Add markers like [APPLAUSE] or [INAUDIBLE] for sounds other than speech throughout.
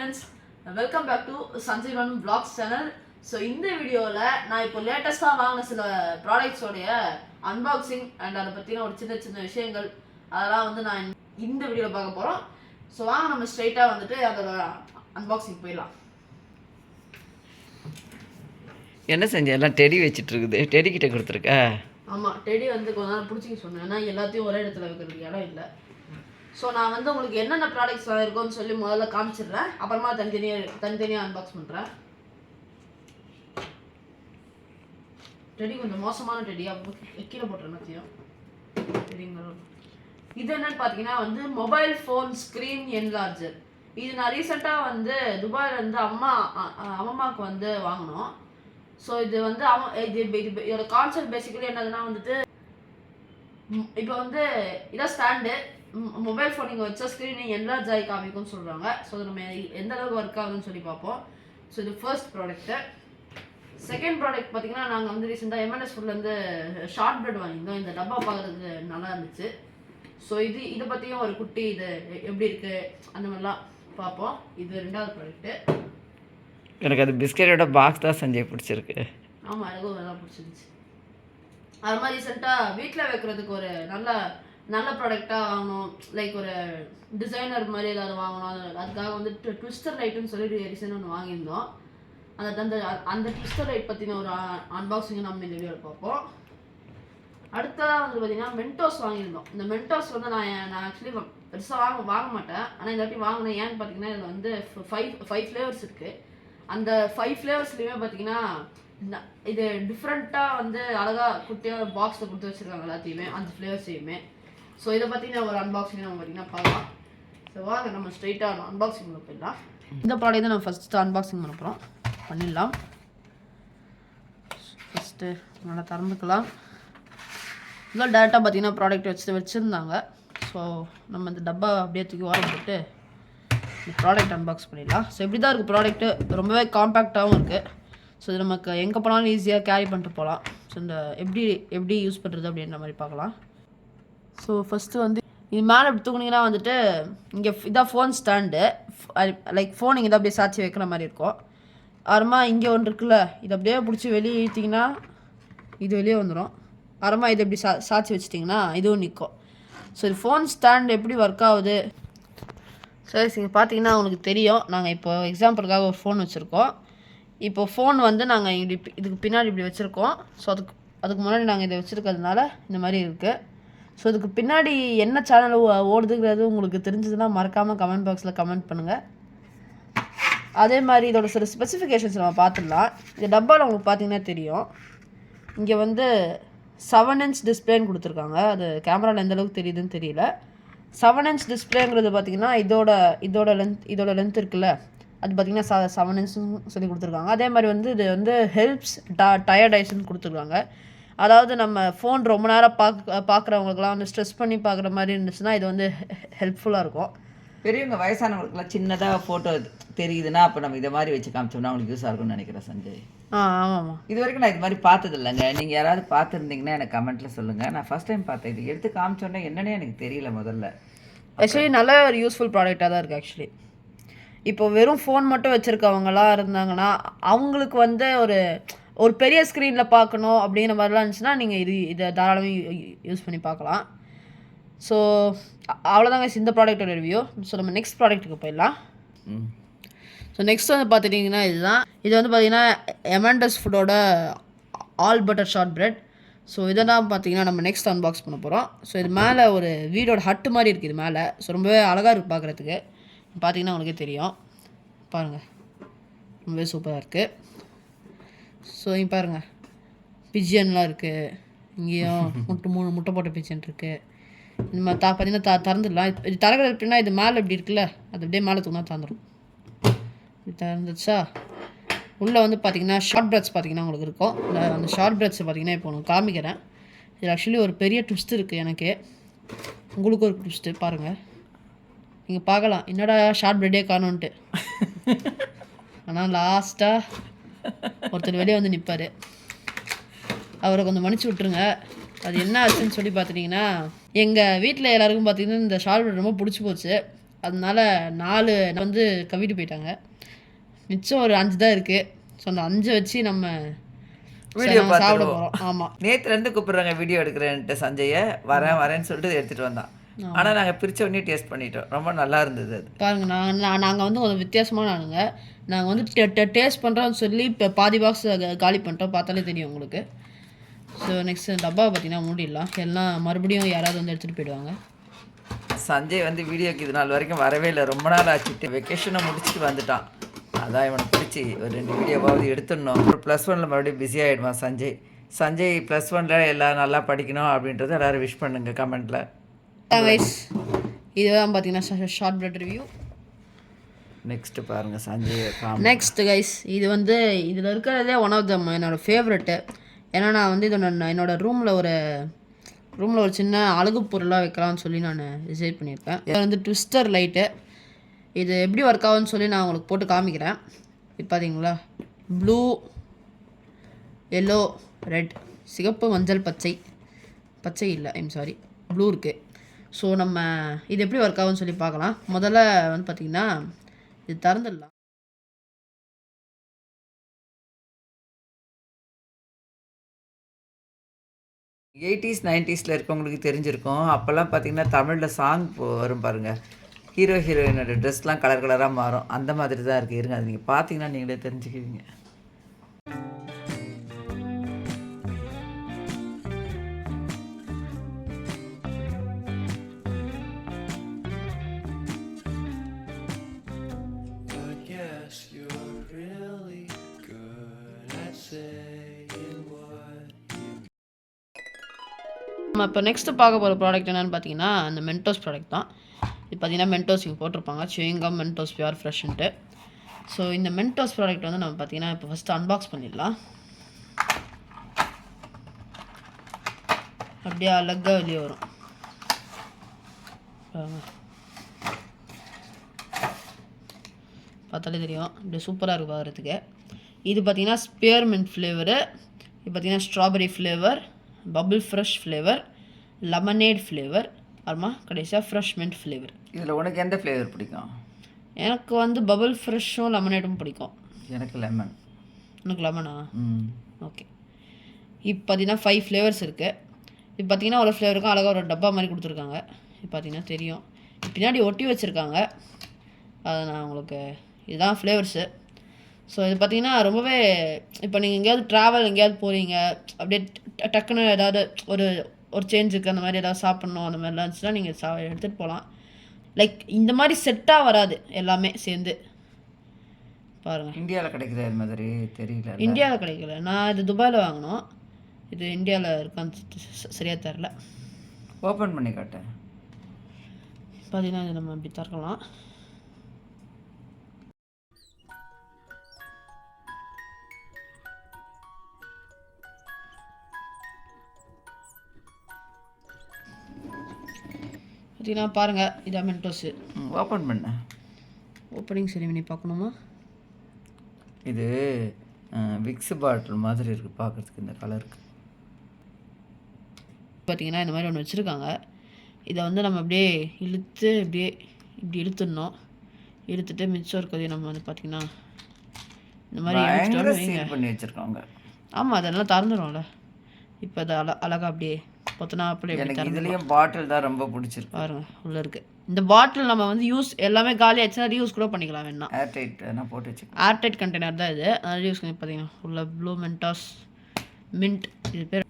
Friends welcome back to Sanjay Mann vlogs channel so இந்த வீடியோவில் நான் இப்போ லேட்டஸ்ட்டாக வாங்கின சில ப்ராடக்ட்ஸோடைய அன்பாக்சிங் அண்ட் அதை பற்றின ஒரு சின்ன சின்ன விஷயங்கள். அதெல்லாம் வந்து நான் இந்த வீடியோவில் பார்க்க போகிறோம் ஸோ வாங்க நம்ம ஸ்ட்ரைட்டாக வந்துட்டு அதோட அன்பாக்சிங் போயிடலாம். என்ன செஞ்ச? எல்லாம் டெடி வச்சிட்டு இருக்குது டெடி கிட்ட கொடுத்துருக்க? ஆமாம் டெடி வந்து கொஞ்ச நேரம் பிடிச்சிக்க சொன்னேன். ஏன்னா எல்லாத்தையும் ஒரே இடத்துல வைக்கிறதுக்கு இடம் இல்லை. ஸோ நான் வந்து உங்களுக்கு என்னென்ன ப்ராடக்ட்ஸ் இருக்கோன்னு சொல்லி முதல்ல காமிச்சிடுறேன். அப்புறமா தனித்தனியாக தனித்தனியாக அன்பாக்ஸ் பண்ணுறேன் டெடி கொஞ்சம் மோசமான டெடியாக கீழே போட்டுறேன் மத்தியம் இது என்னன்னு பார்த்தீங்கன்னா வந்து மொபைல் ஃபோன் ஸ்க்ரீன் என்லார்ஜர் இது நான் ரீசெண்டாக வந்து துபாயிலேருந்து அம்மா அம்மாவுக்கு வந்து வாங்கினோம். ஸோ இது வந்து அவன் இது இது இதோட கான்செப்ட் பேசிக்கலி என்னதுன்னா வந்துட்டு இப்போ வந்து இதான் ஸ்டாண்டு மொபைல் ஃபோன் நீங்கள் வச்சா ஸ்க்ரீன் என்லார்ஜ் ஆகி காமிக்கும்னு சொல்கிறாங்க ஸோ அது நம்ம எந்த அளவுக்கு ஒர்க் ஆகுதுன்னு சொல்லி பார்ப்போம். ஸோ இது ஃபர்ஸ்ட் ப்ராடக்ட்டு செகண்ட் ப்ராடக்ட் பார்த்தீங்கன்னா நாங்கள் வந்து ரீசெண்டாக எம்என்எஸ் ஃபுட்லேருந்து ஷார்ட் பிரெட் வாங்கியிருந்தோம். இந்த டப்பா பார்க்குறதுக்கு நல்லா இருந்துச்சு. ஸோ இது இதை பற்றியும் ஒரு குட்டி இது எப்படி இருக்குது அந்த மாதிரிலாம் பார்ப்போம். இது ரெண்டாவது ப்ராடக்ட்டு எனக்கு அது பிஸ்கெட்டோட பாக்ஸ் தான் சஞ்சய் பிடிச்சிருக்கு. ஆமாம் எனக்கும் நல்லா பிடிச்சிருந்துச்சு. அது மாதிரி ரீசெண்டாக வீட்டில் வைக்கிறதுக்கு ஒரு நல்ல நல்ல ப்ராடக்டாக வாங்கணும். லைக் ஒரு டிசைனர் மாதிரி ஏதாவது வாங்கணும். அது- அதுக்காக வந்து ட்விஸ்டர் லைட்டுன்னு சொல்லி ரீசன் ஒன்று வாங்கியிருந்தோம். அந்த அந்த அந்த ட்விஸ்டர் லைட் பற்றின ஒரு அன்பாக்சிங்கை நம்ம இந்த வீடியோவில் பார்ப்போம். அடுத்ததாக வந்து பார்த்தீங்கன்னா மென்டோஸ் வாங்கியிருந்தோம். இந்த மென்டோஸ் வந்து நான் நான் ஆக்சுவலி பெருசாக வாங்க வாங்க மாட்டேன். ஆனால் இந்த வாட்டி வாங்கினேன். ஏன்னு பார்த்தீங்கன்னா இதில் வந்து ஃபைவ் ஃபைவ் ஃப்ளேவர்ஸ் இருக்குது அந்த ஃபைவ் ஃப்ளேவர்ஸ்லையுமே பார்த்தீங்கன்னா இது டிஃப்ரெண்ட்டாக வந்து அழகாக குட்டியாக பாக்ஸில் கொடுத்து வச்சுருக்காங்க எல்லாத்தையுமே அந்த ஃப்ளேவர்ஸையுமே ஸோ இதை பற்றி நான் ஒரு அன்பாக்சிங் நம்ம பார்த்தீங்கன்னா பார்க்கலாம். ஸோ வாங்க நம்ம ஸ்ட்ரைட்டாக அன்பாக்சிங் பண்ண போயிடலாம். இந்த ப்ராடக்ட் தான் நம்ம ஃபஸ்ட்டு அன்பாக்சிங் பண்ண போகிறோம் பண்ணிடலாம். ஃபஸ்ட்டு நல்லா திறந்துக்கலாம். இதெல்லாம் டேரெக்டாக பார்த்தீங்கன்னா ப்ராடக்ட் வச்சு வச்சுருந்தாங்க. ஸோ நம்ம இந்த டப்பா அப்படியே தூக்கி வாரம் போட்டு இந்த ப்ராடக்ட் அன்பாக்ஸ் பண்ணிடலாம். ஸோ இப்படி தான் இருக்குது ப்ராடக்ட்டு ரொம்பவே காம்பேக்டாகவும் இருக்குது ஸோ இது நமக்கு எங்கே போனாலும் ஈஸியாக கேரி பண்ணிட்டு போகலாம். ஸோ இந்த எப்படி எப்படி யூஸ் பண்ணுறது அப்படின்ற மாதிரி பார்க்கலாம். ஸோ ஃபஸ்ட்டு வந்து இது மேலே இப்படி தூக்குனீங்கன்னா வந்துட்டு இங்கே இதான் ஃபோன் ஸ்டாண்டு லைக் ஃபோன் இங்கே தான் அப்படியே சாட்சி வைக்கிற மாதிரி இருக்கும். அப்புறமா இங்கே ஒன்று இருக்குல்ல இது அப்படியே பிடிச்சி வெளியே இழுத்தீங்கன்னா இது வெளியே வந்துடும் அப்புறமா இது இப்படி சா சாட்சி வச்சிட்டிங்கன்னா இதுவும் நிற்கும். ஸோ இது ஃபோன் ஸ்டாண்ட் எப்படி ஒர்க் ஆகுது? சரி இங்கே பார்த்தீங்கன்னா உங்களுக்கு தெரியும். நாங்கள் இப்போ எக்ஸாம்பிளுக்காக ஒரு ஃபோன் வச்சுருக்கோம். இப்போ ஃபோன் வந்து நாங்கள் இப்படி இதுக்கு பின்னாடி இப்படி வச்சுருக்கோம். ஸோ அதுக்கு அதுக்கு முன்னாடி நாங்கள் இதை வச்சுருக்கிறதுனால இந்த மாதிரி இருக்குது ஸோ இதுக்கு பின்னாடி என்ன சேனல் ஓடுதுங்கிறது உங்களுக்கு தெரிஞ்சதுன்னா மறக்காமல் கமெண்ட் பாக்ஸில் கமெண்ட் பண்ணுங்கள் அதே மாதிரி இதோட சில ஸ்பெசிஃபிகேஷன்ஸ் நம்ம பார்த்துடலாம். இந்த டப்பாவில் உங்களுக்கு பார்த்தீங்கன்னா தெரியும். இங்கே வந்து செவன் இன்ச் டிஸ்பிளேன்னு கொடுத்துருக்காங்க. அது கேமராவில் எந்த அளவுக்கு தெரியுதுன்னு தெரியல. செவன் இன்ச் டிஸ்பிளேங்கிறது பார்த்தீங்கன்னா இதோட இதோட லென்த் இதோட லென்த் இருக்குல்ல. அது பார்த்தீங்கன்னா ச செவன் இன்ச்சுன்னு சொல்லி கொடுத்துருக்காங்க. அதே மாதிரி வந்து இது வந்து ஹெல்ப்ஸ் ட டயர்டைஸ்ன்னு கொடுத்துருக்காங்க. அதாவது நம்ம ஃபோன் ரொம்ப நேரம் பார்க்க பார்க்குறவங்களுக்குலாம் வந்து ஸ்ட்ரெஸ் பண்ணி பார்க்குற மாதிரி இருந்துச்சுன்னா இது வந்து ஹெல்ப்ஃபுல்லாக இருக்கும். பெரியவங்க வயசானவங்களுக்குலாம் சின்னதாக ஃபோட்டோ தெரியுதுன்னா அப்போ நம்ம இதை மாதிரி வச்சு காமிச்சோம்னா அவங்களுக்கு யூஸாக இருக்கும்னு நினைக்கிறேன் சஞ்சய். ஆ ஆமாம்மா. இது வரைக்கும் நான் இது மாதிரி பார்த்தது இல்லைங்க நீங்கள் யாராவது பார்த்துருந்தீங்கன்னா எனக்கு கமெண்ட்டில் சொல்லுங்கள் நான் ஃபஸ்ட் டைம் பார்த்தேன். இது எடுத்து காமிச்சோன்னே என்னன்னே எனக்கு தெரியல முதல்ல. ஆக்சுவலி நல்ல ஒரு யூஸ்ஃபுல் ப்ராடக்டாக தான் இருக்குது ஆக்சுவலி இப்போ வெறும் ஃபோன் மட்டும் வச்சுருக்கவங்களாம் இருந்தாங்கன்னா அவங்களுக்கு வந்து ஒரு ஒரு பெரிய ஸ்க்ரீனில் பார்க்கணும் அப்படிங்கிற மாதிரிலாம் இருந்துச்சுன்னா நீங்கள் இது இதை தாராளமாக யூஸ் பண்ணி பார்க்கலாம். ஸோ அவ்வளோதாங்க இந்த ப்ராடக்ட்டோட ரிவ்யூ ஸோ நம்ம நெக்ஸ்ட் ப்ராடக்ட்டுக்கு போயிடலாம். ம். ஸோ நெக்ஸ்ட் வந்து பார்த்துட்டிங்கன்னா இதுதான். இது வந்து பார்த்தீங்கன்னா எமண்டஸ் ஃபுட்டோட all butter short bread so இதை தான் பார்த்தீங்கன்னா நம்ம நெக்ஸ்ட் அன்பாக்ஸ் பண்ண போகிறோம் ஸோ இது மேலே ஒரு வீடோட ஹட்டு மாதிரி இருக்குது இது மேலே. ஸோ ரொம்பவே அழகாக இருக்குது பார்க்குறதுக்கு. பார்த்தீங்கன்னா உங்களுக்கே தெரியும். பாருங்கள் ரொம்பவே சூப்பராக இருக்குது ஸோ இங்கே பாருங்கள் பிஜியன்லாம் இருக்குது இங்கேயும் [LAUGHS] முட்டை மூணு முட்டை போட்ட பிஜியன் இருக்குது இந்த மாதிரி தா பார்த்தீங்கன்னா த திறந்துடலாம். இது- திறக்கிறது எப்படின்னா இது மேலே இப்படி இருக்குல்ல அது அப்படியே மேலே தூங்கினா திறந்துடும் இது திறந்துச்சா உள்ளே வந்து பார்த்தீங்கன்னா ஷார்ட் பிரெட்ஸ் பார்த்தீங்கன்னா உங்களுக்கு இருக்கும். அந்த ஷார்ட் பிரெட்ஸ் பார்த்தீங்கன்னா இப்போ உங்களுக்கு காமிக்கிறேன். இது ஆக்சுவலி ஒரு பெரிய ட்விஸ்ட் இருக்குது எனக்கு. உங்களுக்கு ஒரு ட்விஸ்ட்டு பாருங்கள் நீங்கள் பார்க்கலாம். என்னடா ஷார்ட் பிரெட்டே காணுன்ட்டு. ஆனால் லாஸ்ட்டாக ஒருத்தர் வெளியே வந்து நிற்பார் அவரை கொஞ்சம் மன்னிச்சு விட்ருங்க அது என்ன ஆச்சுன்னு சொல்லி பார்த்துட்டிங்கன்னா எங்கள் வீட்டில் எல்லாருக்கும் பார்த்தீங்கன்னா இந்த பிரெட் ரொம்ப பிடிச்சி போச்சு. அதனால நாலு வந்து கவிட்டு போயிட்டாங்க. மிச்சம் ஒரு அஞ்சு தான் இருக்குது ஸோ அந்த அஞ்சு வச்சு நம்ம வீடியோ சாப்பிட போகிறோம் ஆமாம் நேத்துல இருந்து கூப்பிடுறாங்க வீடியோ எடுக்கிறேன்ட்டு சஞ்சயை வரேன் வரேன்னு சொல்லிட்டு எடுத்துட்டு வந்தான். ஆனா நாங்க பிரிச்ச உடனே டேஸ்ட் பண்ணிட்டோம். ரொம்ப நல்லா இருந்தது அது. பாருங்க நாங்கள் நாங்கள் வந்து கொஞ்சம் வித்தியாசமான ஆளுங்க. நாங்கள் வந்து டேஸ்ட் பண்ணுறோம்னு சொல்லி இப்போ பாதி பாக்ஸ் காலி பண்ணிட்டோம். பார்த்தாலே தெரியும் உங்களுக்கு. ஸோ நெக்ஸ்ட் டப்பா பார்த்தீங்கன்னா மூடிடலாம். எல்லாம் மறுபடியும் யாராவது வந்து எடுத்துகிட்டு போயிடுவாங்க. சஞ்சய் வந்து வீடியோக்கு இது நாள் வரைக்கும் வரவே இல்லை. ரொம்ப நாள் ஆச்சுட்டு வெக்கேஷனை முடிச்சுட்டு வந்துட்டான். அதான் இவனுக்கு பிடிச்சி ஒரு ரெண்டு வீடியோவாவது எடுத்துடணும். ஒரு ப்ளஸ் ஒனில் மறுபடியும் பிஸி ஆகிடுவான் சஞ்சய். சஞ்சய் ப்ளஸ் ஒனில் எல்லாம் நல்லா படிக்கணும் அப்படின்றத எல்லாரும் விஷ் பண்ணுங்க கமெண்ட்டில் கைஸ் இதுதான் பார்த்தீங்கன்னா ஷார்ட் பிளட் ரிவ்யூ நெக்ஸ்ட்டு பாருங்கள் சஞ்சய் நெக்ஸ்ட் கைஸ் இது வந்து இதில் இருக்கிறதே ஒன் ஆஃப் த என்னோட ஃபேவரெட்டு ஏன்னா நான் வந்து இதை நான் என்னோட ரூமில் ஒரு ரூமில் ஒரு சின்ன அழகு பொருளாக வைக்கலாம்னு சொல்லி நான் டிசைட் பண்ணியிருக்கேன் இது வந்து ட்விஸ்டர் லைட்டு இது எப்படி ஒர்க் ஆகும்னு சொல்லி நான் உங்களுக்கு போட்டு காமிக்கிறேன். இப்போ பார்த்தீங்களா ப்ளூ எல்லோ ரெட் சிகப்பு மஞ்சள் பச்சை. பச்சை இல்லை ஐம் சாரி ப்ளூ இருக்குது ஸோ நம்ம இது எப்படி ஒர்க் ஆகும்னு சொல்லி பார்க்கலாம். முதல்ல வந்து பார்த்திங்கன்னா இது திறந்துடலாம். எயிட்டிஸ் நைன்டிஸில் இருக்கவங்களுக்கு தெரிஞ்சிருக்கும். அப்போல்லாம் பார்த்தீங்கன்னா தமிழில் சாங் வரும் பாருங்கள் ஹீரோ ஹீரோயினோட ட்ரெஸ்லாம் கலர் கலராக மாறும். அந்த மாதிரி தான் இருக்குது இருங்க அது நீங்கள் பார்த்தீங்கன்னா நீங்களே தெரிஞ்சுக்குவீங்க. நம்ம இப்போ நெக்ஸ்ட்டு பார்க்க போகிற ப்ராடக்ட் என்னென்னு பார்த்தீங்கன்னா அந்த மென்டோஸ் ப்ராடக்ட் தான். இது பார்த்தீங்கன்னா மென்டோஸ் இங்கே போட்டிருப்பாங்க. சுயங்கம் மென்டோஸ் பியூர் ஃப்ரெஷ்ன்ட்டு ஸோ இந்த மென்டோஸ் ப்ராடக்ட் வந்து நம்ம பார்த்தீங்கன்னா இப்போ ஃபஸ்ட்டு அன்பாக்ஸ் பண்ணிடலாம். அப்படியே அழகாக வெளியே வரும். பார்த்தாலே தெரியும். இப்படி சூப்பராக இருக்கும் பார்க்குறதுக்கு. இது பார்த்தீங்கன்னா ஸ்பியர்மெண்ட் ஃப்ளேவரு இது பார்த்தீங்கன்னா strawberry flavour bubble fresh flavour lemonade flavour அப்புறமா கடைசியாக ஃப்ரெஷ் மின்ட் ஃப்ளேவர் இதில் உனக்கு எந்த ஃப்ளேவர் பிடிக்கும்? எனக்கு வந்து பபிள் ஃப்ரெஷ்ஷும் லெமனேடும் பிடிக்கும். எனக்கு லெமன் எனக்கு லெமனா ம். ஓகே இப்போ பார்த்தீங்கன்னா ஃபைவ் ஃப்ளேவர்ஸ் இருக்குது இப்போ பார்த்தீங்கன்னா ஒரு ஃப்ளேவருக்கும் அழகாக ஒரு டப்பா மாதிரி கொடுத்துருக்காங்க. இப்போ பார்த்தீங்கன்னா தெரியும். பின்னாடி ஒட்டி வச்சுருக்காங்க. அதை நான் உங்களுக்கு இதுதான் ஃப்ளேவர்ஸு ஸோ இது பார்த்தீங்கன்னா ரொம்பவே இப்போ நீங்கள் எங்கேயாவது ட்ராவல் எங்கேயாவது போகிறீங்க அப்படியே டக்குன்னு ஏதாவது ஒரு ஒரு சேஞ்சுக்கு அந்த மாதிரி ஏதாவது சாப்பிட்ணும் அந்த மாதிரிலாம் இருந்துச்சுன்னா நீங்கள் சா எடுத்துகிட்டு போகலாம் லைக் இந்த மாதிரி செட்டாக வராது எல்லாமே சேர்ந்து. பாருங்கள் இந்தியாவில் கிடைக்குது அது மாதிரி? தெரியல. இந்தியாவில் கிடைக்கல. நான் இது துபாயில் வாங்கினோம். இது இந்தியாவில் இருக்கான்னு ச- சரியா தெரில ஓப்பன் பண்ணி காட்டேன் பார்த்தீங்கன்னா இது நம்ம இப்படி திறக்கலாம். பார்த்தீங்கன்னா பாருங்கள் இதான் மென்டோஸு ஓப்பன் பண்ண. ஓப்பனிங் செரிமனி பார்க்கணுமா? இது விக்ஸ் பாட்டில் மாதிரி இருக்குது பார்க்குறதுக்கு இந்த கலருக்கு பார்த்தீங்கன்னா இந்த மாதிரி ஒன்று வச்சுருக்காங்க. இதை வந்து நம்ம அப்படியே இழுத்து அப்படியே இப்படி இழுத்துடணும். இழுத்துட்டு மிச்சம் இருக்கிறதையும் நம்ம வந்து பார்த்திங்கன்னா இந்த மாதிரி பண்ணி வச்சுருக்காங்க. ஆமாம் அதெல்லாம் திறந்துடும்ல இப்போ அது அழ அழகா அப்படியே பொத்தனா அப்படியே இப்படி எனக்கு இதுலேயும் பாட்டில் தான் ரொம்ப பிடிச்சிருக்கு. பாருங்க உள்ளே இருக்குது இந்த பாட்டில் நம்ம வந்து யூஸ் எல்லாமே காலி ஆச்சுன்னா ரீயூஸ் கூட பண்ணிக்கலாம் வேணா. ஏர் டைட் நான் போட்டு வச்சுக்கேன் ஏர்டைட் கண்டெய்னர் தான் இது. அதனால் யூஸ் பண்ணி பார்த்தீங்கன்னா உள்ள ப்ளூ மென்டாஸ் மின்ட் இது பேர்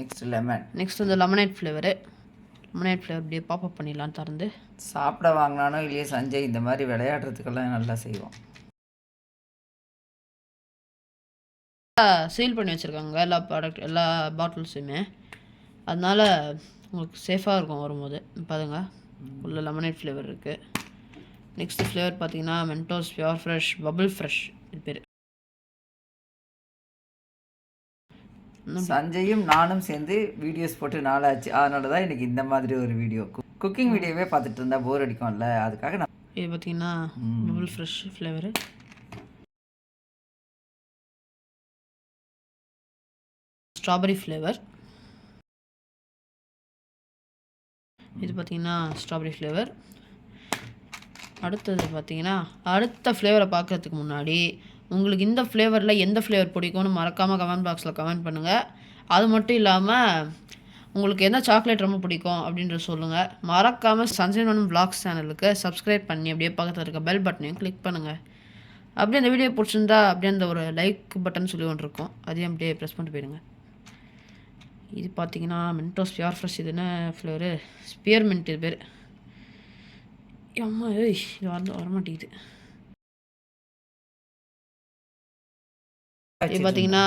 நெக்ஸ்ட் லெமன் நெக்ஸ்ட் வந்து லெமனேட் ஃப்ளேவரு லெமனேட் ஃப்ளேவர் அப்படியே பாப்பப் பண்ணிடலாம் திறந்து. சாப்பிட வாங்கினானோ இல்லையே சஞ்சய் இந்த மாதிரி விளையாடுறதுக்கெல்லாம் நல்லா செய்வோம். சீல் பண்ணி வச்சுருக்காங்க எல்லா ப்ராடக்ட் எல்லா பாட்டில்ஸுமே அதனால உங்களுக்கு சேஃபாக இருக்கும் வரும்போது. பாருங்க. உள்ள லெமனேட் ஃப்ளேவர் இருக்குது நெக்ஸ்ட் ஃப்ளேவர் பார்த்தீங்கன்னா Mentos pure fresh bubble fresh இது பேர். சஞ்சயும் நானும் சேர்ந்து வீடியோஸ் போட்டு நாளாச்சு. அதனால தான் எனக்கு இந்த மாதிரி ஒரு வீடியோ குக்கிங் வீடியோவே பார்த்துட்டு இருந்தா போர் அடிக்கும்ல. அதுக்காக நான் இது பார்த்தீங்கன்னா bubble fresh flavour strawberry flavour. இது பார்த்தீங்கன்னா ஸ்ட்ராபெரி ஃப்ளேவர். அடுத்தது பார்த்தீங்கன்னா அடுத்த ஃப்ளேவரை பார்க்குறதுக்கு முன்னாடி உங்களுக்கு இந்த ஃப்ளேவரில் எந்த ஃப்ளேவர் பிடிக்கும்னு மறக்காமல் கமெண்ட் பாக்ஸில் கமெண்ட் பண்ணுங்கள் அது மட்டும் இல்லாமல் உங்களுக்கு எந்த சாக்லேட் ரொம்ப பிடிக்கும் அப்படின்றத சொல்லுங்கள் மறக்காமல் சஞ்சயன் vlogs சேனலுக்கு சப்ஸ்கிரைப் பண்ணி அப்படியே பக்கத்தில் இருக்க பெல் பட்டனையும் கிளிக் பண்ணுங்கள் அப்படியே அந்த வீடியோ பிடிச்சிருந்தா அப்படியே அந்த ஒரு லைக் பட்டன் சொல்லி ஒன்று இருக்கும். அதையும் அப்படியே ப்ரெஸ் பண்ணிட்டு போயிடுங்க. இது பார்த்தீங்கன்னா மென்டோஸ் பியூர் ஃப்ரெஷ் இது என்ன ஃப்ளேவரு ஸ்பியர் மின்ட் இது பேர். அம்மா ஏய் இது வந்து வரமாட்டேங்குது. இது பார்த்தீங்கன்னா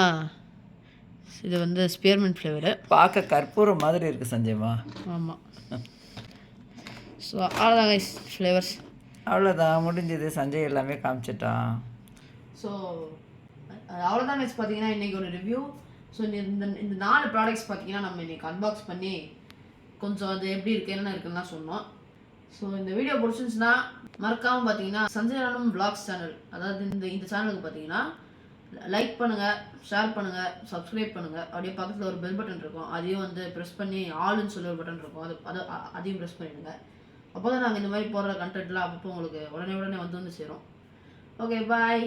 இது வந்து ஸ்பியர்மெண்ட் ஃப்ளேவரு பார்க்க கற்பூரம் மாதிரி இருக்குது சஞ்சய்மா. ஆமாம் ஸோ அவ்வளோதான் கைஸ் ஃப்ளேவர்ஸ் அவ்வளோதான் முடிஞ்சது. சஞ்சய் எல்லாமே காமிச்சிட்டான். ஸோ அவ்வளோதான் கைஸ் பார்த்தீங்கன்னா இன்றைக்கி ஒரு ரிவ்யூ ஸோ இந்த இந்த நாலு ப்ராடக்ட்ஸ் பார்த்தீங்கன்னா நம்ம இன்றைக்கி அன்பாக்ஸ் பண்ணி கொஞ்சம் அது எப்படி இருக்குது என்ன இருக்குன்னு சொன்னோம். ஸோ இந்த வீடியோ பிடிச்சிருந்துச்சுன்னா மறக்காமல் பார்த்தீங்கன்னா சஞ்சயனம் பிளாக்ஸ் சேனல் அதாவது இந்த இந்த சேனலுக்கு பார்த்தீங்கன்னா லைக் பண்ணுங்கள் ஷேர் பண்ணுங்கள் சப்ஸ்கிரைப் பண்ணுங்கள் அப்படியே பக்கத்தில் ஒரு பெல் பட்டன் இருக்கும். அதையும் வந்து ப்ரெஸ் பண்ணி ஆளுன்னு சொல்லி ஒரு பட்டன் இருக்கும். அது அது அதையும் ப்ரெஸ் பண்ணிடுங்க. அப்போ தான் நாங்கள் இந்த மாதிரி போடுற கண்டென்ட்லாம் அப்பப்போ உங்களுக்கு உடனே உடனே வந்து வந்து சேரும். Okay bye